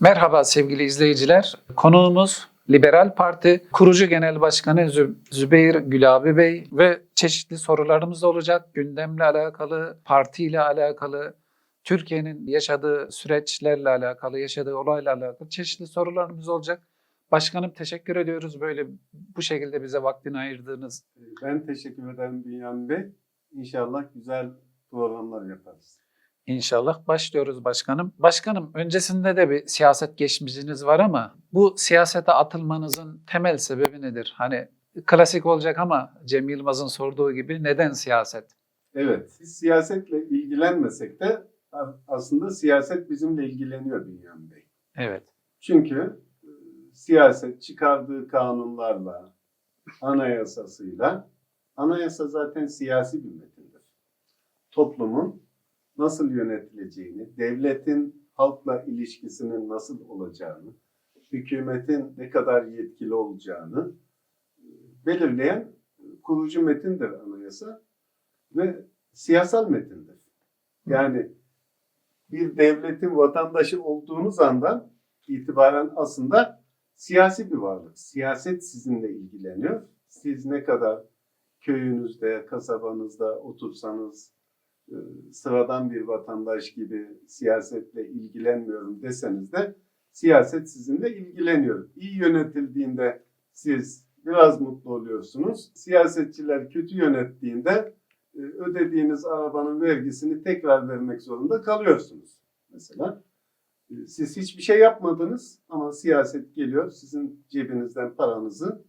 Merhaba sevgili izleyiciler. Konuğumuz Liberal Parti Kurucu Genel Başkanı Zü- Zübeyir Gülabi Bey ve çeşitli sorularımız olacak. Gündemle alakalı, partiyle alakalı, Türkiye'nin yaşadığı süreçlerle alakalı, yaşadığı olayla alakalı çeşitli sorularımız olacak. Başkanım teşekkür ediyoruz böyle bu şekilde bize vaktini ayırdığınız. Ben teşekkür ederim Bünyamin Bey. İnşallah güzel programlar yaparız. İnşallah başlıyoruz başkanım. Başkanım öncesinde de bir siyaset geçmişiniz var ama bu siyasete atılmanızın temel sebebi nedir? Hani klasik olacak ama Cem Yılmaz'ın sorduğu gibi neden siyaset? Evet, biz siyasetle ilgilenmesek de aslında siyaset bizimle ilgileniyor Bünyamin Bey. Evet. Çünkü e, siyaset çıkardığı kanunlarla, anayasasıyla, anayasa zaten siyasi bir metindir. Toplumun nasıl yönetileceğini, devletin halkla ilişkisinin nasıl olacağını, hükümetin ne kadar yetkili olacağını e, belirleyen e, kurucu metindir anayasa ve siyasal metindir. Yani bir devletin vatandaşı olduğunuz andan itibaren aslında siyasi bir varlık. Siyaset sizinle ilgileniyor. Siz ne kadar köyünüzde, kasabanızda otursanız, sıradan bir vatandaş gibi siyasetle ilgilenmiyorum deseniz de siyaset sizinle ilgileniyor. İyi yönetildiğinde siz biraz mutlu oluyorsunuz. Siyasetçiler kötü yönettiğinde e, ödediğiniz arabanın vergisini tekrar vermek zorunda kalıyorsunuz. Mesela e, siz hiçbir şey yapmadınız ama siyaset geliyor sizin cebinizden paranızı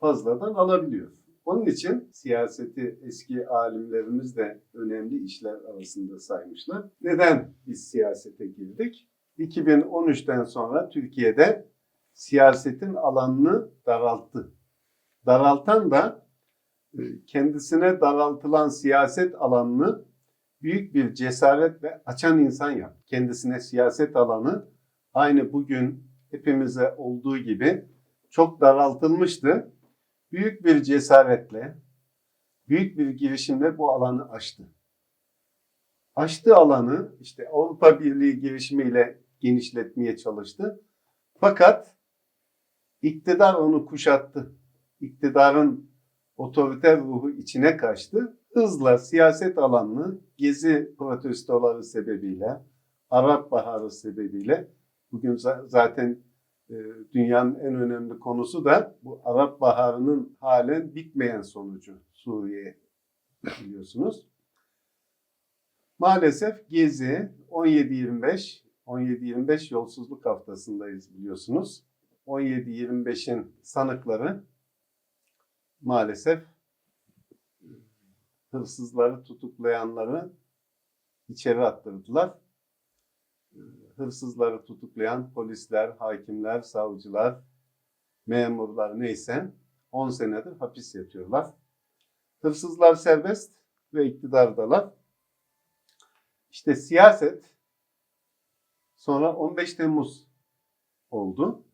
fazladan alabiliyor. Onun için siyaseti eski alimlerimiz de önemli işler arasında saymışlar. Neden biz siyasete girdik? 2013'ten sonra Türkiye'de siyasetin alanını daralttı. Daraltan da e, kendisine daraltılan siyaset alanını büyük bir cesaretle açan insan yap. Kendisine siyaset alanı aynı bugün hepimize olduğu gibi çok daraltılmıştı. Büyük bir cesaretle, büyük bir girişimle bu alanı açtı. Açtığı alanı işte Avrupa Birliği girişimiyle genişletmeye çalıştı. Fakat iktidar onu kuşattı. İktidarın otoriter ruhu içine kaçtı. Hızla siyaset alanını gezi protestoları sebebiyle, Arap Baharı sebebiyle bugün za- zaten dünyanın en önemli konusu da bu Arap Baharı'nın halen bitmeyen sonucu Suriye biliyorsunuz. Maalesef Gezi 17-25 17-25 yolsuzluk haftasındayız biliyorsunuz. 17-25'in sanıkları maalesef hırsızları tutuklayanları içeri attırdılar. Hırsızları tutuklayan polisler, hakimler, savcılar, memurlar neyse 10 senedir hapis yatıyorlar. Hırsızlar serbest ve iktidardalar. İşte siyaset sonra 15 Temmuz oldu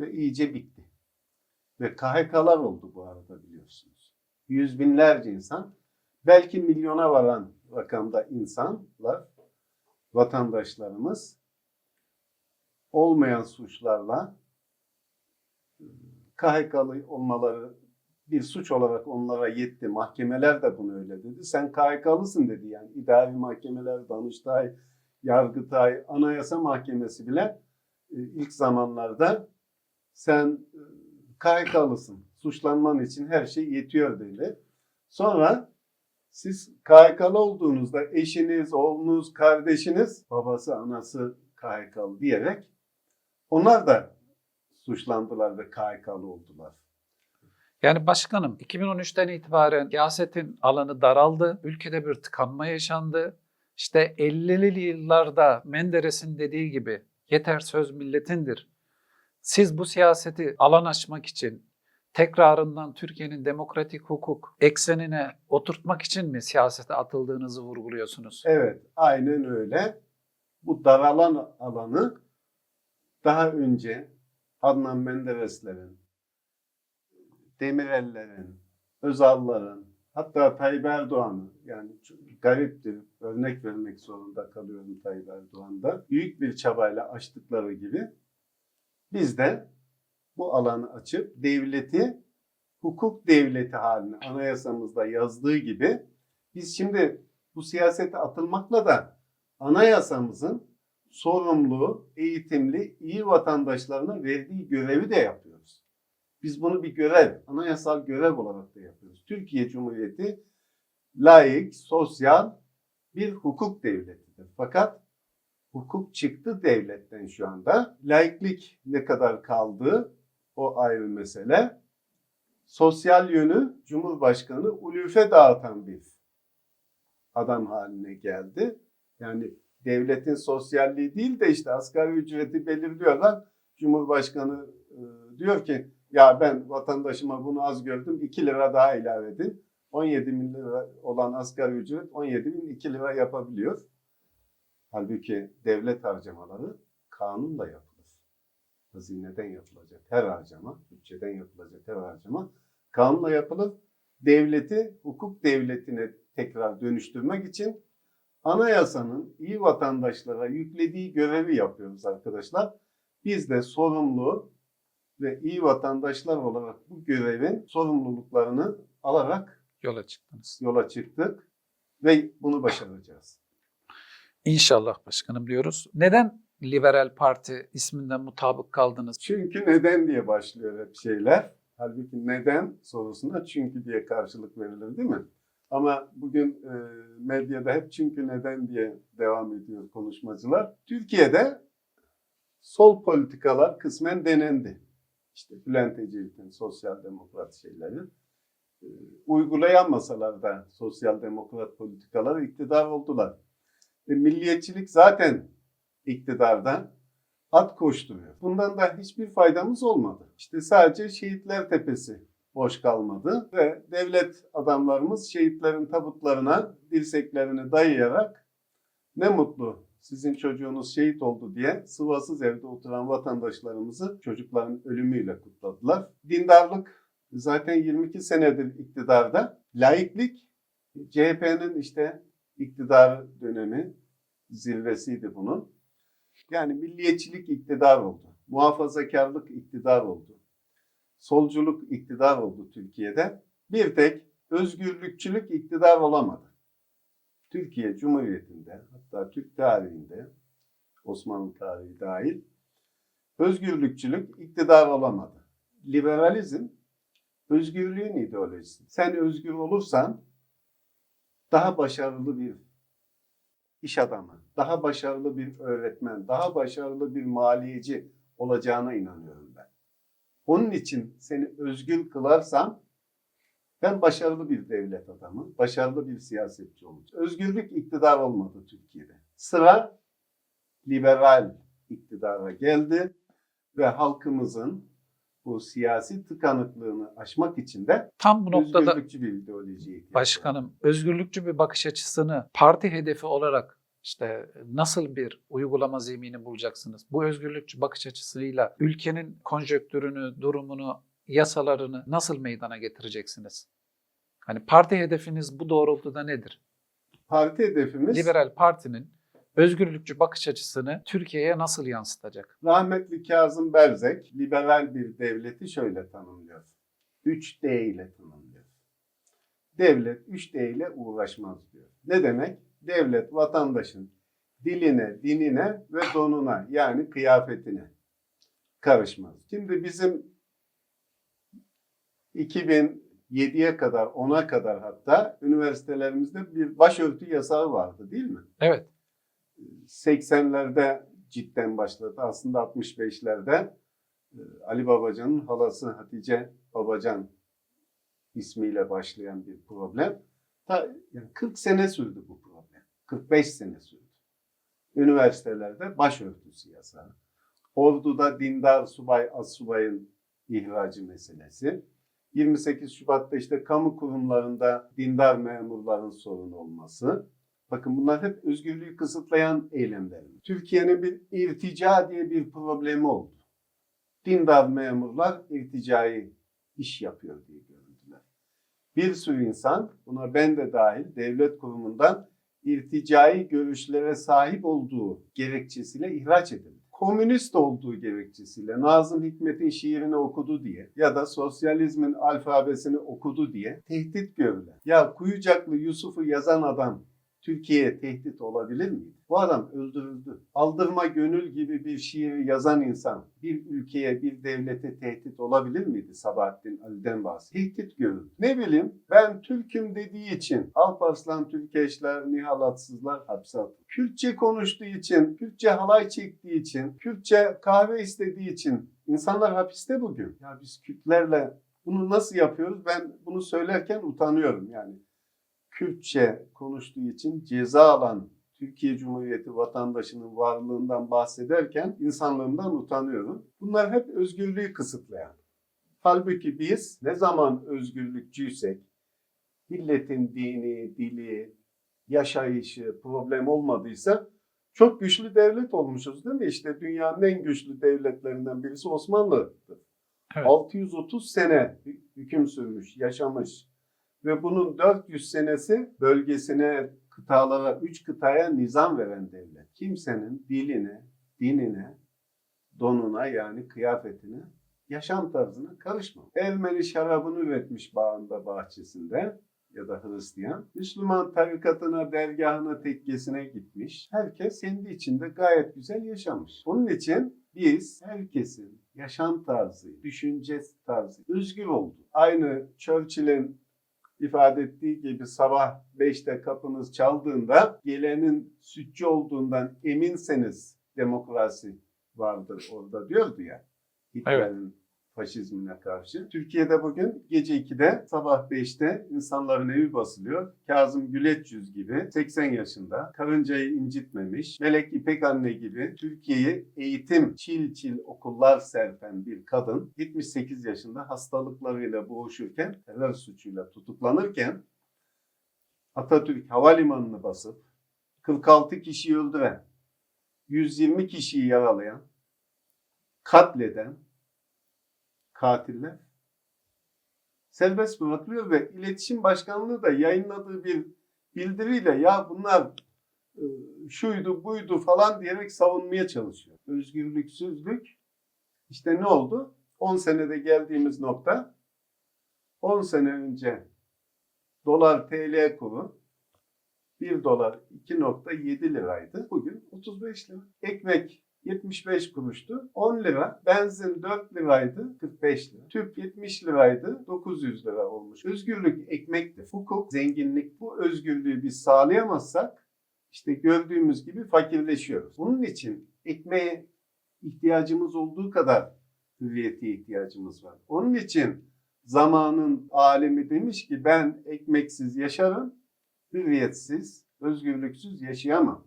ve iyice bitti. Ve KHK'lar oldu bu arada biliyorsunuz. Yüz binlerce insan, belki milyona varan rakamda insanlar, vatandaşlarımız olmayan suçlarla e, KHK'lı olmaları bir suç olarak onlara yetti. Mahkemeler de bunu öyle dedi. Sen KHK'lısın dedi yani. İdari mahkemeler, Danıştay, Yargıtay, Anayasa Mahkemesi bile e, ilk zamanlarda sen e, KHK'lısın. Suçlanman için her şey yetiyor dedi. Sonra siz KHK'lı olduğunuzda eşiniz, oğlunuz, kardeşiniz, babası, anası KHK'lı diyerek onlar da suçlandılar ve KHK'lı oldular. Yani başkanım 2013'ten itibaren siyasetin alanı daraldı. Ülkede bir tıkanma yaşandı. İşte 50'li yıllarda Menderes'in dediği gibi yeter söz milletindir. Siz bu siyaseti alan açmak için tekrarından Türkiye'nin demokratik hukuk eksenine oturtmak için mi siyasete atıldığınızı vurguluyorsunuz? Evet, aynen öyle. Bu daralan alanı daha önce Adnan Mendereslerin, Demirel'lerin, Özal'ların, hatta Tayyip Erdoğan'ın yani gariptir. Örnek vermek zorunda kalıyorum Tayyip Erdoğan'da. Büyük bir çabayla açtıkları gibi biz de bu alanı açıp devleti hukuk devleti haline anayasamızda yazdığı gibi biz şimdi bu siyasete atılmakla da anayasamızın sorumlu, eğitimli, iyi vatandaşlarına verdiği görevi de yapıyoruz. Biz bunu bir görev, anayasal görev olarak da yapıyoruz. Türkiye Cumhuriyeti layık, sosyal bir hukuk devletidir. Fakat hukuk çıktı devletten şu anda. Laiklik ne kadar kaldı o ayrı mesele. Sosyal yönü Cumhurbaşkanı ulufe dağıtan bir adam haline geldi. Yani devletin sosyalliği değil de işte asgari ücreti belirliyorlar. Cumhurbaşkanı e, diyor ki ya ben vatandaşıma bunu az gördüm 2 lira daha ilave edin. 17 bin lira olan asgari ücret 17 bin 2 lira yapabiliyor. Halbuki devlet harcamaları kanunla yapılır. Hazineden yapılacak her harcama, bütçeden yapılacak her harcama kanunla yapılır. Devleti hukuk devletine tekrar dönüştürmek için anayasanın iyi vatandaşlara yüklediği görevi yapıyoruz arkadaşlar. Biz de sorumlu ve iyi vatandaşlar olarak bu görevin sorumluluklarını alarak Yola çıktınız. yola çıktık ve bunu başaracağız. İnşallah başkanım diyoruz. Neden Liberal Parti isminden mutabık kaldınız? Çünkü neden diye başlıyor hep şeyler. Halbuki neden sorusuna çünkü diye karşılık verilir değil mi? Ama bugün e, medyada hep çünkü neden diye devam ediyor konuşmacılar. Türkiye'de sol politikalar kısmen denendi. İşte Bülent Ecevit'in sosyal demokrat şeyleri. E, uygulayamasalar da sosyal demokrat politikalar iktidar oldular. E, milliyetçilik zaten iktidarda at koşturuyor. Bundan da hiçbir faydamız olmadı. İşte sadece Şehitler Tepesi boş kalmadı ve devlet adamlarımız şehitlerin tabutlarına dirseklerini dayayarak ne mutlu sizin çocuğunuz şehit oldu diye sıvasız evde oturan vatandaşlarımızı çocukların ölümüyle kutladılar. Dindarlık zaten 22 senedir iktidarda. Laiklik CHP'nin işte iktidar dönemi zirvesiydi bunun. Yani milliyetçilik iktidar oldu. Muhafazakarlık iktidar oldu. Solculuk iktidar oldu Türkiye'de. Bir tek özgürlükçülük iktidar olamadı. Türkiye Cumhuriyeti'nde hatta Türk tarihinde Osmanlı tarihi dahil özgürlükçülük iktidar olamadı. Liberalizm özgürlüğün ideolojisi. Sen özgür olursan daha başarılı bir iş adamı, daha başarılı bir öğretmen, daha başarılı bir maliyeci olacağına inanıyorum ben. Onun için seni özgür kılarsam ben başarılı bir devlet adamı, başarılı bir siyasetçi olacağım. Özgürlük iktidar olmadı Türkiye'de. Sıra liberal iktidara geldi ve halkımızın bu siyasi tıkanıklığını aşmak için de Tam bu noktada özgürlükçü bir ideolojiye ihtiyaç var. başkanım özgürlükçü bir bakış açısını parti hedefi olarak işte nasıl bir uygulama zemini bulacaksınız? Bu özgürlükçü bakış açısıyla ülkenin konjonktürünü, durumunu, yasalarını nasıl meydana getireceksiniz? Hani parti hedefiniz bu doğrultuda nedir? Parti hedefimiz Liberal Parti'nin özgürlükçü bakış açısını Türkiye'ye nasıl yansıtacak? Rahmetli Kazım Berzek liberal bir devleti şöyle tanımlıyor. 3D ile tanımlıyor. Devlet 3D ile uğraşmaz diyor. Ne demek? Devlet vatandaşın diline, dinine ve donuna yani kıyafetine karışmaz. Şimdi bizim 2007'ye kadar, 10'a kadar hatta üniversitelerimizde bir başörtü yasağı vardı değil mi? Evet. 80'lerde cidden başladı. Aslında 65'lerde e, Ali Babacan'ın halası Hatice Babacan ismiyle başlayan bir problem. Ta, yani 40 sene sürdü bu problem. 45 sene sürdü. Üniversitelerde başörtüsü yasağı. Ordu'da dindar subay, assubayın ihracı meselesi. 28 Şubat'ta işte kamu kurumlarında dindar memurların sorun olması. Bakın bunlar hep özgürlüğü kısıtlayan eylemler. Türkiye'nin bir irtica diye bir problemi oldu. Dindar memurlar irticai iş yapıyor diye görüldüler. Bir sürü insan, buna ben de dahil devlet kurumundan irticai görüşlere sahip olduğu gerekçesiyle ihraç edildi. Komünist olduğu gerekçesiyle Nazım Hikmet'in şiirini okudu diye ya da sosyalizmin alfabesini okudu diye tehdit görülen. Ya Kuyucaklı Yusuf'u yazan adam Türkiye'ye tehdit olabilir miydi? Bu adam öldürüldü. Aldırma gönül gibi bir şiiri yazan insan bir ülkeye, bir devlete tehdit olabilir miydi? Sabahattin Ali'den bahsediyor. Tehdit görüldü. Ne bileyim ben Türk'üm dediği için Alparslan Türkeşler, Nihalatsızlar hapse atıldı. Kürtçe konuştuğu için, Kürtçe halay çektiği için, Kürtçe kahve istediği için insanlar hapiste bugün. Ya biz Kürtlerle bunu nasıl yapıyoruz? Ben bunu söylerken utanıyorum yani. Kürtçe konuştuğu için ceza alan Türkiye Cumhuriyeti vatandaşının varlığından bahsederken insanlığından utanıyorum. Bunlar hep özgürlüğü kısıtlayan. Halbuki biz ne zaman özgürlükçüysek, milletin dini, dili, yaşayışı problem olmadıysa çok güçlü devlet olmuşuz değil mi? İşte dünyanın en güçlü devletlerinden birisi Osmanlı'dır. Evet. 630 sene hü- hüküm sürmüş, yaşamış ve bunun 400 senesi bölgesine, kıtalara, üç kıtaya nizam veren devlet. Kimsenin diline, dinine, donuna yani kıyafetine, yaşam tarzına karışmam. Ermeni şarabını üretmiş bağında, bahçesinde ya da Hristiyan. Müslüman tarikatına, dergahına, tekkesine gitmiş. Herkes kendi içinde gayet güzel yaşamış. Onun için biz herkesin yaşam tarzı, düşünce tarzı özgür oldu. Aynı Churchill'in ifade ettiği gibi sabah 5'te kapınız çaldığında gelenin sütçü olduğundan eminseniz demokrasi vardır orada diyordu ya. Hitler'in faşizmine karşı. Türkiye'de bugün gece 2'de sabah 5'te insanların evi basılıyor. Kazım Güleç yüz gibi 80 yaşında karıncayı incitmemiş. Melek İpek anne gibi Türkiye'yi eğitim çil çil okullar serpen bir kadın 78 yaşında hastalıklarıyla boğuşurken terör suçuyla tutuklanırken Atatürk Havalimanı'nı basıp 46 kişiyi öldüren 120 kişiyi yaralayan katleden katiller serbest bırakılıyor ve iletişim başkanlığı da yayınladığı bir bildiriyle ya bunlar e, şuydu buydu falan diyerek savunmaya çalışıyor. Özgürlüksüzlük işte ne oldu? 10 senede geldiğimiz nokta 10 sene önce dolar TL kuru 1 dolar 2.7 liraydı. Bugün 35 lira. Ekmek 75 kuruştu. 10 lira. Benzin 4 liraydı. 45 lira. Tüp 70 liraydı. 900 lira olmuş. Özgürlük ekmekti. Hukuk, zenginlik. Bu özgürlüğü biz sağlayamazsak işte gördüğümüz gibi fakirleşiyoruz. Bunun için ekmeğe ihtiyacımız olduğu kadar hürriyete ihtiyacımız var. Onun için zamanın alemi demiş ki ben ekmeksiz yaşarım, hürriyetsiz, özgürlüksüz yaşayamam.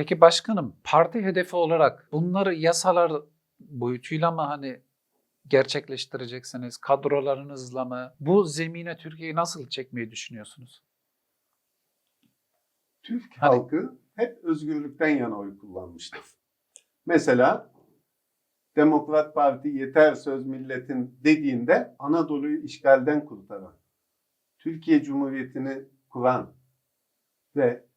Peki başkanım parti hedefi olarak bunları yasalar boyutuyla mı hani gerçekleştireceksiniz? Kadrolarınızla mı? Bu zemine Türkiye'yi nasıl çekmeyi düşünüyorsunuz? Türk Hani- halkı hep özgürlükten yana oy kullanmıştır. Mesela Demokrat Parti yeter söz milletin dediğinde Anadolu'yu işgalden kurtaran, Türkiye Cumhuriyeti'ni kuran ve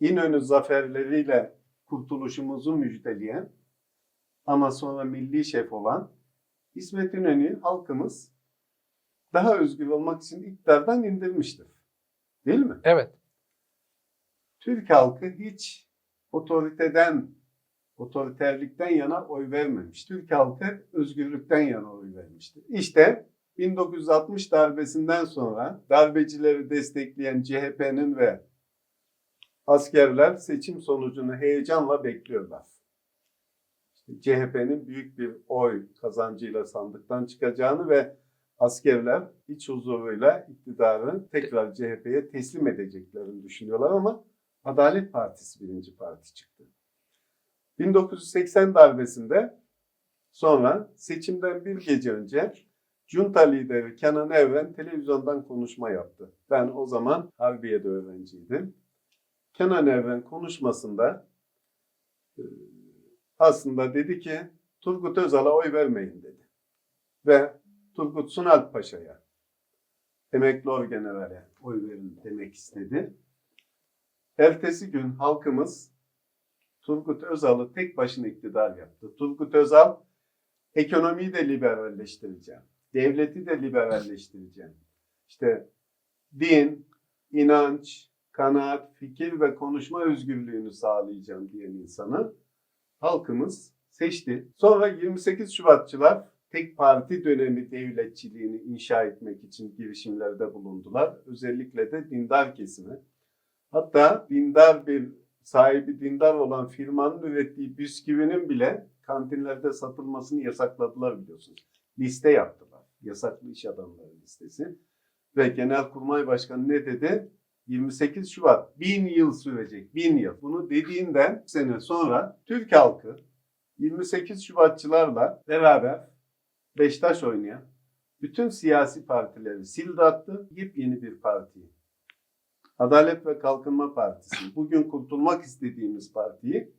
İnönü zaferleriyle kurtuluşumuzu müjdeleyen ama sonra milli şef olan İsmet İnönü'yü halkımız daha özgür olmak için iktidardan indirmiştir. Değil mi? Evet. Türk halkı hiç otoriteden, otoriterlikten yana oy vermemiş. Türk halkı özgürlükten yana oy vermiştir. İşte 1960 darbesinden sonra darbecileri destekleyen CHP'nin ve askerler seçim sonucunu heyecanla bekliyorlar. İşte CHP'nin büyük bir oy kazancıyla sandıktan çıkacağını ve askerler iç huzuruyla iktidarı tekrar CHP'ye teslim edeceklerini düşünüyorlar ama Adalet Partisi birinci parti çıktı. 1980 darbesinde sonra seçimden bir gece önce Junta lideri Kenan Evren televizyondan konuşma yaptı. Ben o zaman Harbiye'de öğrenciydim. Kenan Evren konuşmasında e, aslında dedi ki Turgut Özal'a oy vermeyin dedi. Ve Turgut Sunalp Paşa'ya emekli orgenerale oy verin demek istedi. Ertesi gün halkımız Turgut Özal'ı tek başına iktidar yaptı. Turgut Özal ekonomiyi de liberalleştireceğim. Devleti de liberalleştireceğim. İşte din, inanç, kanaat, fikir ve konuşma özgürlüğünü sağlayacağım diyen insanı halkımız seçti. Sonra 28 Şubatçılar tek parti dönemi devletçiliğini inşa etmek için girişimlerde bulundular. Özellikle de dindar kesimi. Hatta dindar bir sahibi dindar olan firmanın ürettiği bisküvinin bile kantinlerde satılmasını yasakladılar biliyorsunuz. Liste yaptılar. Yasaklı iş adamları listesi. Ve Genelkurmay Başkanı ne dedi? 28 Şubat bin yıl sürecek. Bin yıl. Bunu dediğinden sene sonra Türk halkı 28 Şubatçılarla beraber Beşiktaş oynayan bütün siyasi partileri sildi attı. Yepyeni bir partiyi. Adalet ve Kalkınma Partisi. Bugün kurtulmak istediğimiz partiyi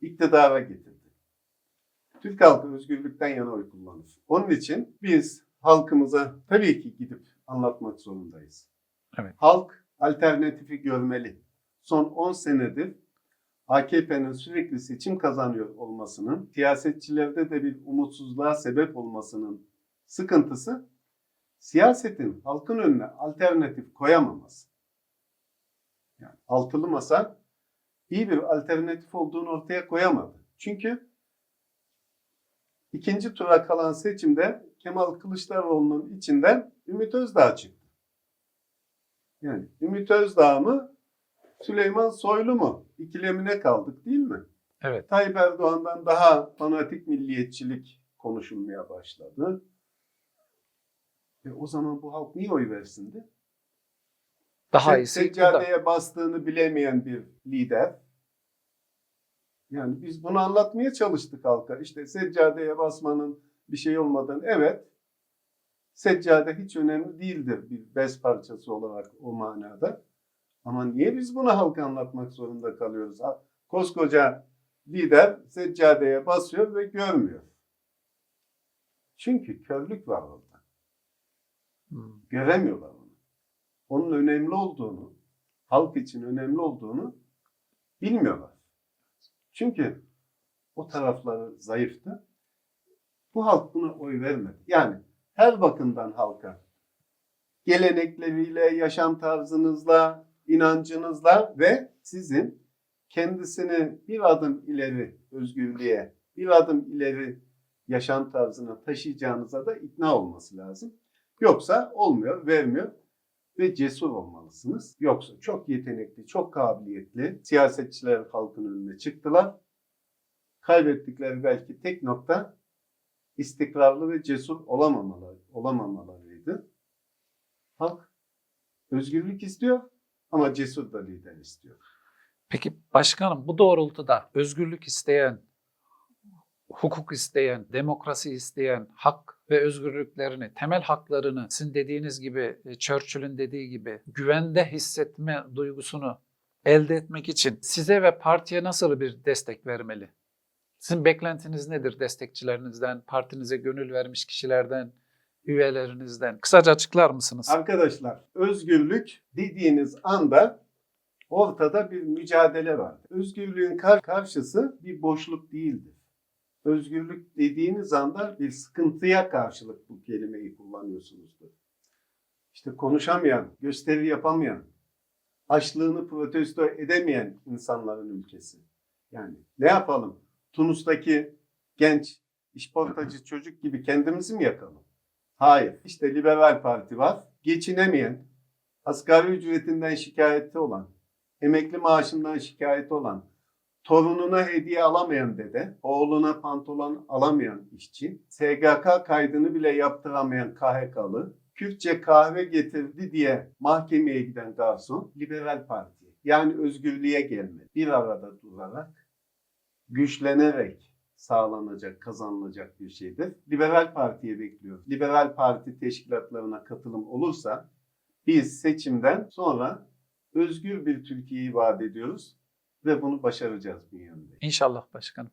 iktidara getirdi. Türk halkı özgürlükten yana oy kullanır. Onun için biz halkımıza tabii ki gidip anlatmak zorundayız. Evet. Halk alternatifi görmeli. Son 10 senedir AKP'nin sürekli seçim kazanıyor olmasının, siyasetçilerde de bir umutsuzluğa sebep olmasının sıkıntısı siyasetin halkın önüne alternatif koyamaması. Yani altılı masa iyi bir alternatif olduğunu ortaya koyamadı. Çünkü ikinci tura kalan seçimde Kemal Kılıçdaroğlu'nun içinden Ümit Özdağ çıktı. Yani Ümit Özdağ mı Süleyman Soylu mu? İkilemine kaldık değil mi? Evet. Tayyip Erdoğan'dan daha fanatik milliyetçilik konuşulmaya başladı. E o zaman bu halk niye oy versindi? Daha Se- iyisi seccadeye bastığını bilemeyen bir lider. Yani biz bunu anlatmaya çalıştık halka. İşte seccadeye basmanın bir şey olmadan evet seccade hiç önemli değildir bir bez parçası olarak o manada. Ama niye biz bunu halka anlatmak zorunda kalıyoruz? Koskoca lider seccadeye basıyor ve görmüyor. Çünkü körlük var orada. Hmm. Göremiyorlar onu. Onun önemli olduğunu, halk için önemli olduğunu bilmiyorlar. Çünkü o tarafları zayıftı. Bu halk buna oy vermedi. Yani her bakımdan halka gelenekleriyle, yaşam tarzınızla, inancınızla ve sizin kendisini bir adım ileri özgürlüğe, bir adım ileri yaşam tarzına taşıyacağınıza da ikna olması lazım. Yoksa olmuyor, vermiyor ve cesur olmalısınız. Yoksa çok yetenekli, çok kabiliyetli siyasetçiler halkın önüne çıktılar. Kaybettikleri belki tek nokta istikrarlı ve cesur olamamaları, olamamalarıydı. Halk özgürlük istiyor ama cesur da lider istiyor. Peki başkanım bu doğrultuda özgürlük isteyen, hukuk isteyen, demokrasi isteyen, hak ve özgürlüklerini, temel haklarını sizin dediğiniz gibi, e, Churchill'in dediği gibi güvende hissetme duygusunu elde etmek için size ve partiye nasıl bir destek vermeli? Sizin beklentiniz nedir destekçilerinizden, partinize gönül vermiş kişilerden, üyelerinizden? Kısaca açıklar mısınız? Arkadaşlar özgürlük dediğiniz anda ortada bir mücadele var. Özgürlüğün kar- karşısı bir boşluk değildir. Özgürlük dediğiniz anda bir sıkıntıya karşılık bu kelimeyi kullanıyorsunuzdur. İşte konuşamayan, gösteri yapamayan, açlığını protesto edemeyen insanların ülkesi. Yani ne yapalım? Tunus'taki genç işportacı çocuk gibi kendimizi mi yakalım? Hayır. İşte Liberal Parti var. Geçinemeyen, asgari ücretinden şikayeti olan, emekli maaşından şikayeti olan, torununa hediye alamayan dede, oğluna pantolon alamayan işçi, SGK kaydını bile yaptıramayan KHK'lı, Kürtçe kahve getirdi diye mahkemeye giden garson, Liberal Parti. Yani özgürlüğe gelme. Bir arada durarak, güçlenerek sağlanacak, kazanılacak bir şeydir. Liberal Parti'ye bekliyoruz. Liberal Parti teşkilatlarına katılım olursa biz seçimden sonra özgür bir Türkiye'yi vaat ediyoruz ve bunu başaracağız Bünyamin Bey. İnşallah başkanım.